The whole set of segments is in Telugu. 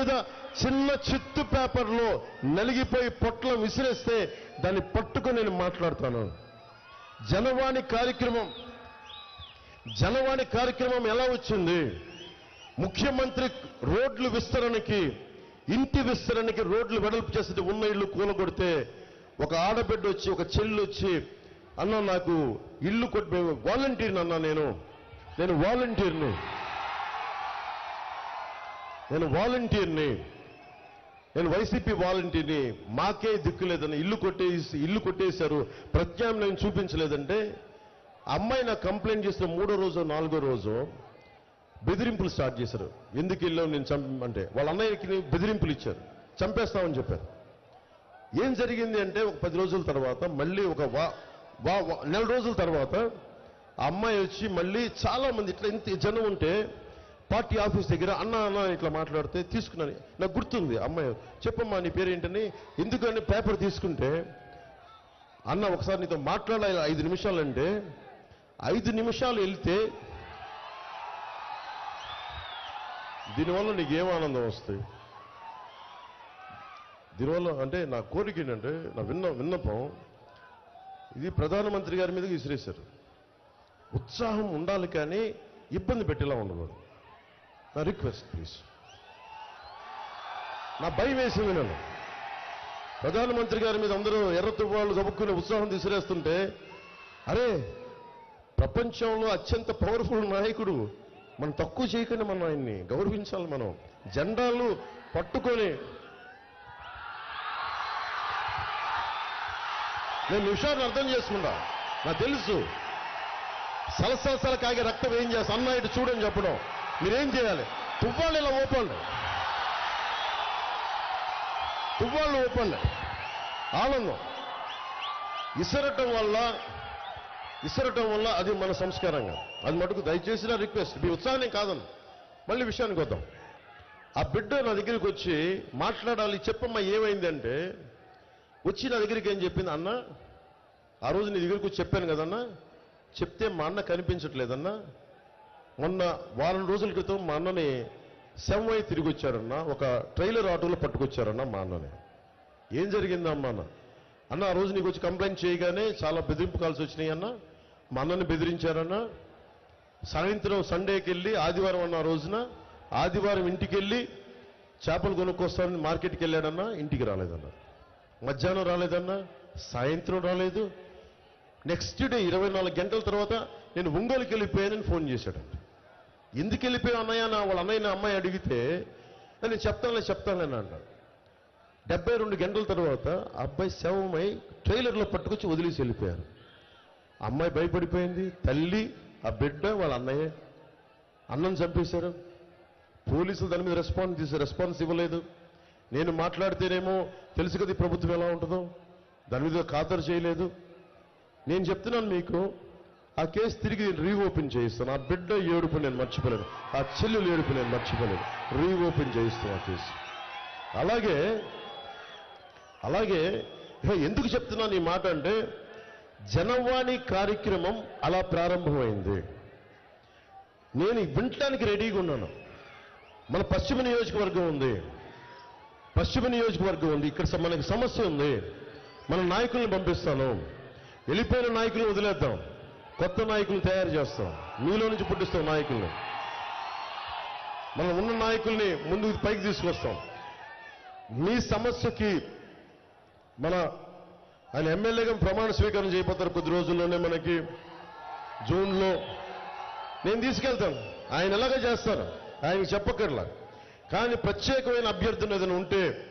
మీద చిన్న చిత్తు పేపర్లో నలిగిపోయి పొట్ల విసిరేస్తే దాన్ని పట్టుకొని నేను మాట్లాడతాను. జనవాణి కార్యక్రమం జనవాణి కార్యక్రమం ఎలా వచ్చింది? ముఖ్యమంత్రి రోడ్లు విస్తరణకి ఇంటి విస్తరణకి రోడ్లు వెడల్పు చేస్తే ఉన్న ఇల్లు కూలగొడితే ఒక ఆడబిడ్డ వచ్చి ఒక చెల్లి వచ్చి అన్న నాకు ఇల్లు కొట్టి వాలంటీర్ని అన్నా నేను నేను వాలంటీర్ని. నేను వాలంటీర్ని. నేను వైసీపీ వాలంటీర్ని. మాకే దిక్కు లేదని ఇల్లు కొట్టేసి ఇల్లు కొట్టేశారు. ప్రత్యామ్నాయం చూపించలేదంటే అమ్మాయి నాకు కంప్లైంట్ చేసిన మూడో రోజు నాలుగో రోజు బెదిరింపులు స్టార్ట్ చేశారు. ఎందుకు వెళ్ళావు నేను చంప అంటే వాళ్ళ అన్నయ్యకి బెదిరింపులు ఇచ్చారు. చంపేస్తామని చెప్పారు. ఏం జరిగింది అంటే ఒక పది రోజుల తర్వాత మళ్ళీ ఒక వా వా- నెల రోజుల తర్వాత ఆ అమ్మాయి వచ్చి మళ్ళీ చాలామంది ఇట్లా ఇంత జనం ఉంటే పార్టీ ఆఫీస్ దగ్గర అన్న అన్న ఇట్లా మాట్లాడితే తీసుకున్నాను. నాకు గుర్తుంది అమ్మాయి చెప్పమ్మా నీ పేరేంటని? ఎందుకని పేపర్ తీసుకుంటే అన్న ఒకసారి నీతో మాట్లాడాలి ఐదు నిమిషాలు అంటే ఐదు నిమిషాలు వెళ్తే దీనివల్ల నీకు ఏం ఆనందం వస్తాయి దీనివల్ల అంటే నా కోరిక ఏంటంటే నా విన్న విన్నపం ఇది ప్రధానమంత్రి గారి మీదకి విసిరేశారు. ఉత్సాహం ఉండాలి కానీ ఇబ్బంది పెట్టేలా ఉండకూడదు. నా రిక్వెస్ట్ ప్లీజ్. నా భయం వేసి వినను. ప్రధానమంత్రి గారి మీద అందరూ ఎర్ర తువ్వాళ్ళు కబుక్కుని ఉత్సాహం తీసిరేస్తుంటే అరే ప్రపంచంలో అత్యంత పవర్ఫుల్ నాయకుడు మనం తక్కువ చేయకుండా మనం ఆయన్ని గౌరవించాలి మనం. జెండాలు పట్టుకొని. నేను విషయాన్ని అర్థం చేసుకుంటా. నాకు తెలుసు. సలసలసల కాగే రక్తం ఏం చేస్తా అన్న ఇటు చూడని చెప్పడం. మీరేం చేయాలి? తువ్వాళ్ళు ఇలా ఊపండి. తువ్వాళ్ళు ఊపండి. ఆనందం. ఇసరటం వల్ల ఇసరటం వల్ల అది మన సంస్కారంగా అది మటుకు దయచేసి నా రిక్వెస్ట్. మీ ఉత్సాహం కాదని మళ్ళీ విషయానికి వద్దాం. ఆ బిడ్డ నా దగ్గరికి వచ్చి మాట్లాడాలి చెప్పమ్మా ఏమైంది అంటే వచ్చి నా దగ్గరికి ఏం చెప్పింది? అన్న ఆ రోజు నీ దగ్గరికి వచ్చి చెప్పాను కదన్నా చెప్తే మా అన్న కనిపించట్లేదన్నా. మొన్న వారం రోజుల క్రితం మా అన్నని శవమై తిరిగి వచ్చారన్న ఒక ట్రైలర్ ఆటోలో పట్టుకొచ్చారన్న మా అన్నని. ఏం జరిగిందమ్మా అన్న? అన్న ఆ రోజు నీకు వచ్చి కంప్లైంట్ చేయగానే చాలా బెదిరింపు కాల్సి వచ్చినాయి అన్న. మా అన్నని బెదిరించారన్న. సాయంత్రం సండేకి వెళ్ళి ఆదివారం అన్న రోజున ఆదివారం ఇంటికి వెళ్ళి చేపలు కొనుక్కొస్తానని మార్కెట్కి వెళ్ళాడన్నా ఇంటికి రాలేదన్న. మధ్యాహ్నం రాలేదన్నా సాయంత్రం రాలేదు. నెక్స్ట్ డే ఇరవై నాలుగు గంటల తర్వాత నేను ఒంగోలుకి వెళ్ళిపోయానని ఫోన్ చేశాడంట ఎందుకు వెళ్ళిపోయా అన్నయ్య? నా వాళ్ళ అన్నయ్య నా అమ్మాయి అడిగితే నేను చెప్తానులే చెప్తానులే అంటాడు డెబ్బై రెండు గంటల తర్వాత అబ్బాయి శవమై ట్రైలర్లో పట్టుకొచ్చి వదిలేసి వెళ్ళిపోయారు. అమ్మాయి భయపడిపోయింది. తల్లి ఆ బిడ్డ వాళ్ళ అన్నయ్య అన్నం చంపేశారు. పోలీసులు దాని మీద రెస్పాన్స్ తీసి రెస్పాన్స్ ఇవ్వలేదు. నేను మాట్లాడితేనేమో తెలుసు కదా ప్రభుత్వం ఎలా ఉంటుందో. దాని మీద ఖాతరు చేయలేదు. నేను చెప్తున్నాను మీకు ఆ కేసు తిరిగి రీఓపెన్ చేయిస్తాను ఆ బిడ్డ ఏడుపు నేను మర్చిపోలేను. ఆ చెల్లెలు ఏడుపు నేను మర్చిపోలేను. రీఓపెన్ చేయిస్తాను ఆ కేసు. అలాగే అలాగే ఎందుకు చెప్తున్నాను ఈ మాట అంటే జనవాణి కార్యక్రమం అలా ప్రారంభమైంది. నేను వినటానికి రెడీగా ఉన్నాను. మన పశ్చిమ నియోజకవర్గం ఉంది. పశ్చిమ నియోజకవర్గం ఉంది. ఇక్కడ మనకి సమస్య ఉంది. మన నాయకుల్ని పంపిస్తాను. వెళ్ళిపోయిన నాయకులు వదిలేద్దాం. కొత్త నాయకులు తయారు చేస్తాం. మీలో నుంచి పుట్టిస్తాం నాయకుల్ని. మనం ఉన్న నాయకుల్ని ముందుకు పైకి తీసుకొస్తాం. మీ సమస్యకి మన ఆయన ఎమ్మెల్యేగా ప్రమాణ స్వీకారం చేయబోతారు కొద్ది రోజుల్లోనే మనకి జూన్లో. నేను తీసుకెళ్తాను. ఆయన ఎలాగ చేస్తారు. ఆయనకి చెప్పక్కర్లా. కానీ ప్రత్యేకమైన అభ్యర్థులు ఏదైనా ఉంటే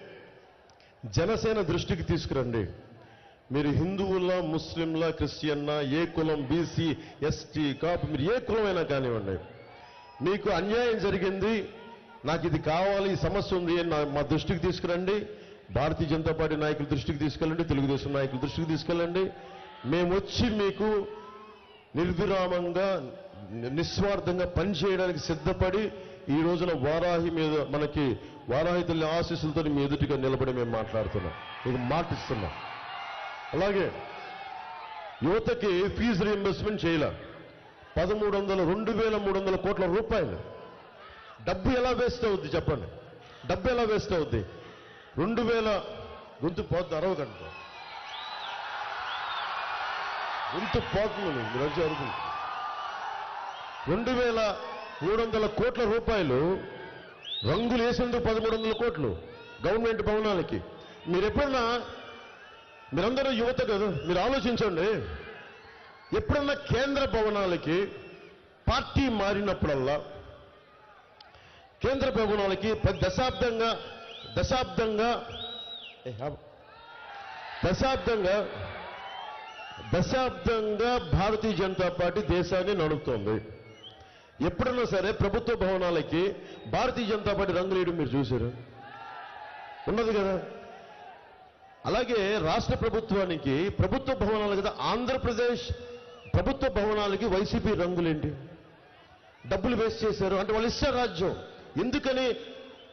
జనసేన దృష్టికి తీసుకురండి. మీరు హిందువుల ముస్లింల క్రిస్టియన్నా ఏ కులం బీసీ ఎస్టీ కాపు మీరు ఏ కులమైనా కానివ్వండి మీకు అన్యాయం జరిగింది నాకు ఇది కావాలి ఈ సమస్య ఉంది అని నా- మా దృష్టికి తీసుకురండి భారతీయ జనతా పార్టీ నాయకుల దృష్టికి తీసుకెళ్ళండి తెలుగుదేశం నాయకుల దృష్టికి తీసుకెళ్ళండి. మేము వచ్చి మీకు నిర్విరామంగా నిస్వార్థంగా పనిచేయడానికి సిద్ధపడి ఈ రోజున వారాహి మీద మనకి వారాహితుల్ని ఆశీస్సులతో మీ ఎదుటిగా నిలబడి మేము మాట్లాడుతున్నాం. మీకు మాటిస్తున్నాం. అలాగే యువతకి ఫీజు రీఎంబర్స్మెంట్ చేయలే. పదమూడు వందల రెండు వేల మూడు వందల కోట్ల రూపాయలు. డబ్బు ఎలా వేస్ట్ అవుద్ది చెప్పండి? డబ్బు ఎలా వేస్ట్ అవుద్ది? రెండు వేల గొంతు పోద్ది అరవకంట గొంతు పోతుంది మీరు వచ్చి రెండు వేల మూడు వందల కోట్ల రూపాయలు రంగులు వేసేందుకు పదమూడు వందల కోట్లు గవర్నమెంట్ భవనాలకి. మీరు ఎప్పుడన్నా మీరందరూ యువత కదా మీరు ఆలోచించండి. ఎప్పుడన్నా కేంద్ర భవనాలకి పార్టీ మారినప్పుడల్లా కేంద్ర భవనాలకి దశాబ్దంగా దశాబ్దంగా దశాబ్దంగా దశాబ్దంగా భారతీయ జనతా పార్టీ దేశాన్ని నడుపుతోంది. ఎప్పుడన్నా సరే ప్రభుత్వ భవనాలకి భారతీయ జనతా పార్టీ రంగులేయడం మీరు చూశారు? ఉన్నది కదా? అలాగే రాష్ట్ర ప్రభుత్వానికి ప్రభుత్వ భవనాలు కదా ఆంధ్రప్రదేశ్ ప్రభుత్వ భవనాలకి వైసీపీ రంగులేంటి? డబ్బులు వేస్ట్ చేశారు. అంటే వాళ్ళు ఇస్తారు రాజ్యం. ఎందుకని?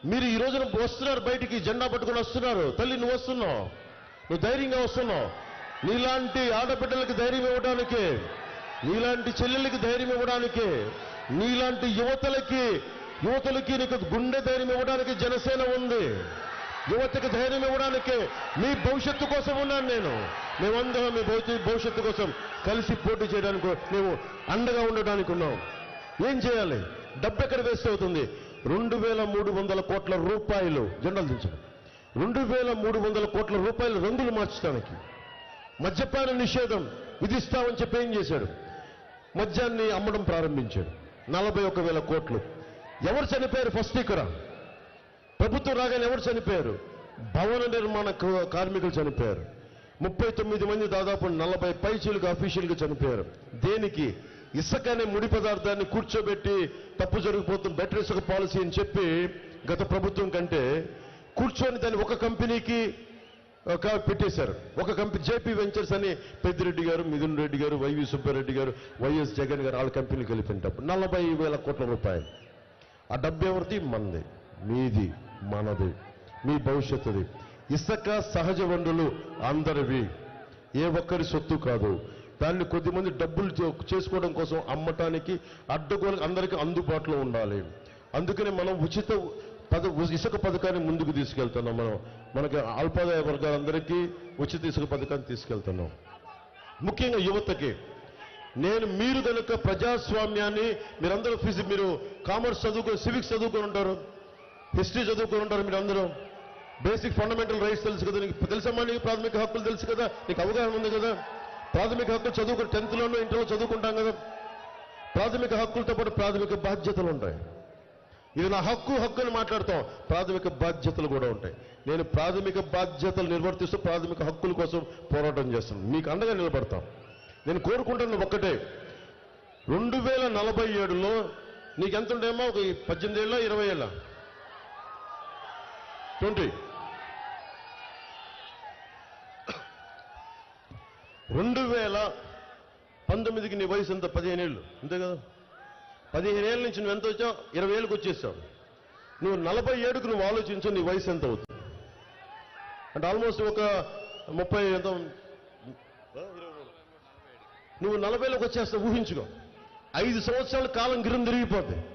మీరు ఈ రోజున వస్తున్నారు బయటికి జెండా పట్టుకొని వస్తున్నారు. తల్లి నువ్వు వస్తున్నావు. నువ్వు ధైర్యంగా వస్తున్నావు. నీలాంటి ఆడబిడ్డలకి ధైర్యం ఇవ్వడానికి నీలాంటి చెల్లెలకి ధైర్యం ఇవ్వడానికి నీలాంటి యువతలకి యువతలకి నీకు గుండె ధైర్యం ఇవ్వడానికి జనసేన ఉంది. యువతకి ధైర్యం ఇవ్వడానికి మీ భవిష్యత్తు కోసం ఉన్నాను నేను. మేమందరం మీ భవిష్యత్తు కోసం కలిసి పోటీ చేయడానికి మేము అండగా ఉండడానికి ఉన్నాం. ఏం చేయాలి? డబ్బు ఎక్కడ వేస్ట్ అవుతుంది? రెండు వేల మూడు వందల కోట్ల రూపాయలు జెండాలు దించడం. రెండు వేల మూడు వందల కోట్ల రూపాయలు రంగులు మార్చడానికి. మద్యపాన నిషేధం విధిస్తామని చెప్పి ఏం చేశాడు? మద్యాన్ని అమ్మడం ప్రారంభించాడు. నలభై ఒక వేల కోట్లు. ఎవరు చనిపోయారు? ఫస్ట్ ఇక్కడ ప్రభుత్వం రాగానే ఎవరు చనిపోయారు? భవన నిర్మాణ కార్మికులు చనిపోయారు. ముప్పై తొమ్మిది మంది దాదాపు నలభై పైచీలకు అఫీషియల్గా చనిపోయారు. దేనికి? ఇసుక అనే ముడి పదార్థాన్ని కూర్చోబెట్టి తప్పు జరిగిపోతుంది బెటర్ ఇసుక పాలసీ అని చెప్పి గత ప్రభుత్వం కంటే కూర్చొని దాన్ని ఒక కంపెనీకి ఒక పెట్టేశారు. ఒక కంపెనీ జేపీ వెంచర్స్ అని పెద్దిరెడ్డి గారు మిథున్ రెడ్డి గారు వైవి సుబ్బారెడ్డి గారు వైఎస్ జగన్ గారు వాళ్ళ కంపెనీకి వెళ్ళిపోయినప్పుడు నలభై వేల కోట్ల రూపాయలు. ఆ డబ్బు ఎవరిది? మనది. మీది. మనది మీ భవిష్యత్తుది. ఇసుక సహజ వనరులు అందరివి. ఏ ఒక్కరి సొత్తు కాదు. దాన్ని కొద్దిమంది డబ్బులు చేసుకోవడం కోసం అమ్మటానికి అడ్డగోలు అందరికీ అందుబాటులో ఉండాలి. అందుకని మనం ఉచిత పద ఇసుక పథకాన్ని ముందుకు తీసుకెళ్తున్నాం మనం. మనకి అల్పాదాయ వర్గాలందరికీ ఉచిత ఇసుక పథకాన్ని తీసుకెళ్తున్నాం. ముఖ్యంగా యువతకి. నేను మీరు కనుక ప్రజాస్వామ్యాన్ని మీరందరూ ఫిజి మీరు కామర్స్ చదువుకొని సివిక్స్ చదువుకొని ఉంటారు. హిస్టరీ చదువుకొని ఉంటారు మీరందరూ బేసిక్ ఫండమెంటల్ రైట్స్ తెలుసు కదా నీకు. తెలుసమ్మా నీకు? ప్రాథమిక హక్కులు తెలుసు కదా? నీకు అవగాహన ఉంది కదా? ప్రాథమిక హక్కులు చదువుకుని టెన్త్లోనూ ఇంటర్లో చదువుకుంటాం కదా. ప్రాథమిక హక్కులతో పాటు ప్రాథమిక బాధ్యతలు ఉంటాయి. ఇది నా హక్కు హక్కు అని మాట్లాడతాం. ప్రాథమిక బాధ్యతలు కూడా ఉంటాయి. నేను ప్రాథమిక బాధ్యతలు నిర్వర్తిస్తూ ప్రాథమిక హక్కుల కోసం పోరాటం చేస్తున్నాను మీకు అండగా నిలబడతాం. నేను కోరుకుంటున్న ఒక్కటే. రెండు వేల నలభై ఏడులో నీకు ఎంత ఉండేమో ఒక పద్దెనిమిది ఏళ్ళ ఇరవై ఏళ్ళ? ట్వంటీ రెండు వేల పంతొమ్మిదికి నీ వయసు ఎంత? పదిహేను ఏళ్ళు. అంతే కదా? పదిహేను ఏళ్ళ నుంచి నువ్వు ఎంత వచ్చావు? ఇరవై ఏళ్ళకి వచ్చేసావు. నువ్వు నలభై ఏడుకు నువ్వు ఆలోచించు నీ వయసు ఎంత అవుతుంది. అంటే ఆల్మోస్ట్ ఒక ముప్పై ఎంత నువ్వు నలభైలోకి వచ్చేస్తావు ఊహించుకో. ఐదు సంవత్సరాల కాలం గిరం తిరిగిపోద్ది.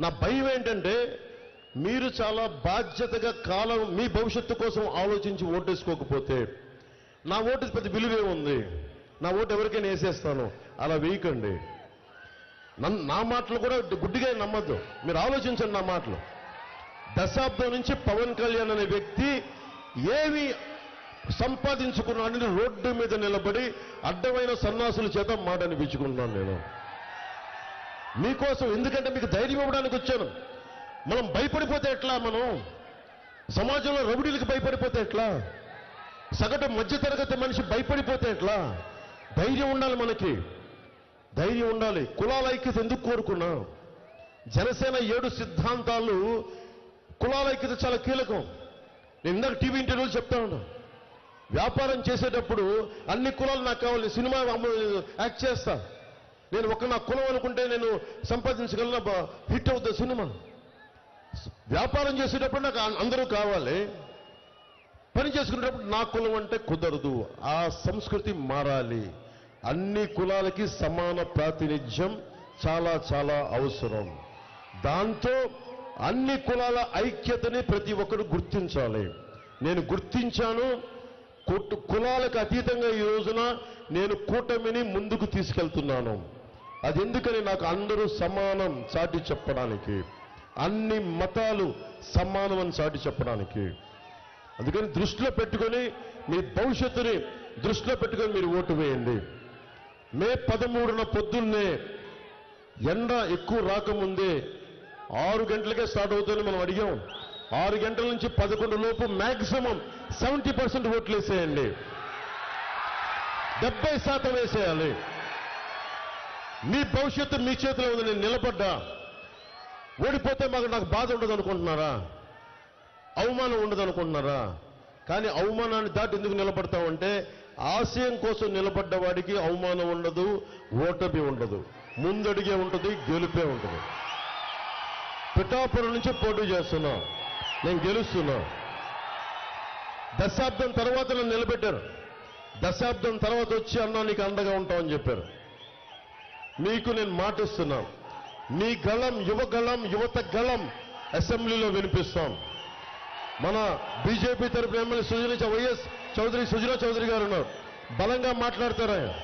నా భయం ఏంటంటే మీరు చాలా బాధ్యతగా కాలం మీ భవిష్యత్తు కోసం ఆలోచించి ఓటేసుకోకపోతే నా ఓటు పెద్ద విలువే ఉంది. నా ఓటు ఎవరికైనా వేసేస్తాను. అలా వేయకండి. నన్ను నా మాటలు కూడా గుడ్డిగా నమ్మద్దు. మీరు ఆలోచించండి నా మాటలు. దశాబ్దం నుంచి పవన్ కళ్యాణ్ అనే వ్యక్తి ఏమి సంపాదించుకున్నాడని రోడ్డు మీద నిలబడి అడ్డమైన సన్నాసుల చేత మాట అనిపించుకుంటున్నాను నేను. మీకోసం ఎందుకంటే మీకు ధైర్యం ఇవ్వడానికి వచ్చాను. మనం భయపడిపోతే ఎట్లా మనం? సమాజంలో రౌడీలకు భయపడిపోతే ఎట్లా? సగటు మధ్యతరగతి మనిషి భయపడిపోతే ఎట్లా? ధైర్యం ఉండాలి మనకి. ధైర్యం ఉండాలి. కులాల ఐక్యత ఎందుకు కోరుకున్నా? జనసేన ఏడు సిద్ధాంతాలు కులాల ఐక్యత చాలా కీలకం. నేను ఇందాక టీవీ ఇంటర్వ్యూలు చెప్తా ఉన్నా. వ్యాపారం చేసేటప్పుడు అన్ని కులాలు నాకు కావాలి. సినిమా అమ్మ- యాక్ట్ చేస్తా. నేను ఒక నా కులం అనుకుంటే నేను సంపాదించగలను? హిట్ అవుతుంది సినిమా. వ్యాపారం చేసేటప్పుడు నాకు అందరూ కావాలి. పని చేసుకునేటప్పుడు నా కులం అంటే కుదరదు. ఆ సంస్కృతి మారాలి. అన్ని కులాలకి సమాన ప్రాతినిధ్యం చాలా చాలా అవసరం. దాంతో అన్ని కులాల ఐక్యతని ప్రతి ఒక్కరు గుర్తించాలి. నేను గుర్తించాను. కుట్టు కులాలకు అతీతంగా ఈ రోజున నేను కూటమిని ముందుకు తీసుకెళ్తున్నాను. అది ఎందుకని నాకు అందరూ సమానం చాటి చెప్పడానికి. అన్ని మతాలు సమానం అని చాటి చెప్పడానికి. అందుకని దృష్టిలో పెట్టుకొని మీ భవిష్యత్తుని దృష్టిలో పెట్టుకొని మీరు ఓటు వేయండి. మే పదమూడున పొద్దున్నే ఎండ ఎక్కువ రాకముందే ఆరు గంటలకే స్టార్ట్ అవుతుందని మనం అడిగాం. ఆరు గంటల నుంచి పదకొండు లోపు మ్యాక్సిమం సెవెంటీ పర్సెంట్ ఓట్లు వేసేయండి. డెబ్బై శాతం వేసేయాలి. మీ భవిష్యత్తు మీ చేతిలో ఉంది నేను నిలబడ్డా. ఓడిపోతే మాకు నాకు బాధ ఉండదు అనుకుంటున్నారా అవమానం ఉండదు అనుకుంటున్నారా కానీ అవమానాన్ని దాటి ఎందుకు నిలబడతామంటే ఆశయం కోసం నిలబడ్డ వాడికి అవమానం ఉండదు ఓటమి ఉండదు. ముందడిగే ఉంటుంది గెలుపే ఉంటుంది. పిఠాపురం నుంచి పోటీ చేస్తున్నా. నేను గెలుస్తున్నా. దశాబ్దం తర్వాత నన్ను నిలబెట్టారు. దశాబ్దం తర్వాత వచ్చి అన్నా నీకు అండగా ఉంటామని చెప్పారు. మీకు నేను మాటిస్తున్నాను మీ గళం యువ గళం యువత గళం అసెంబ్లీలో వినిపిస్తాం. మన బీజేపీ తరపు ఎమ్మెల్యే సుజన వైఎస్ చౌదరి సుజనా చౌదరి గారు ఉన్నారు. బలంగా మాట్లాడతారు? ఆయన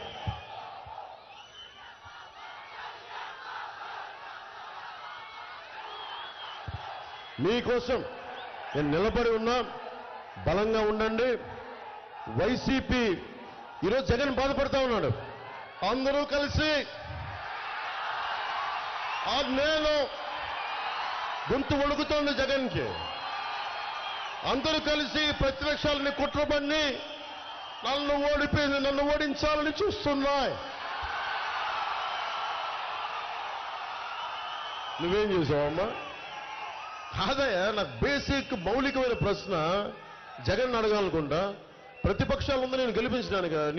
మీకోసం నేను నిలబడి ఉన్నా. బలంగా ఉండండి. వైసీపీ ఈరోజు జగన్ బాధపడతా ఉన్నాడు. అందరూ కలిసి ఆ నేను గొంతు వణుకుతోంది జగన్కి. అందరూ కలిసి ప్రతిపక్షాలని కుట్రబడి నన్ను ఓడిపోయింది నన్ను ఓడించాలని చూస్తున్నాయి. నువ్వేం చేసావమ్మా? కాదయ్యా నాకు బేసిక్ మౌలికమైన ప్రశ్న జగన్ అడగాలనుకుంటా. ప్రతిపక్షాలు ఉంది నేను కదా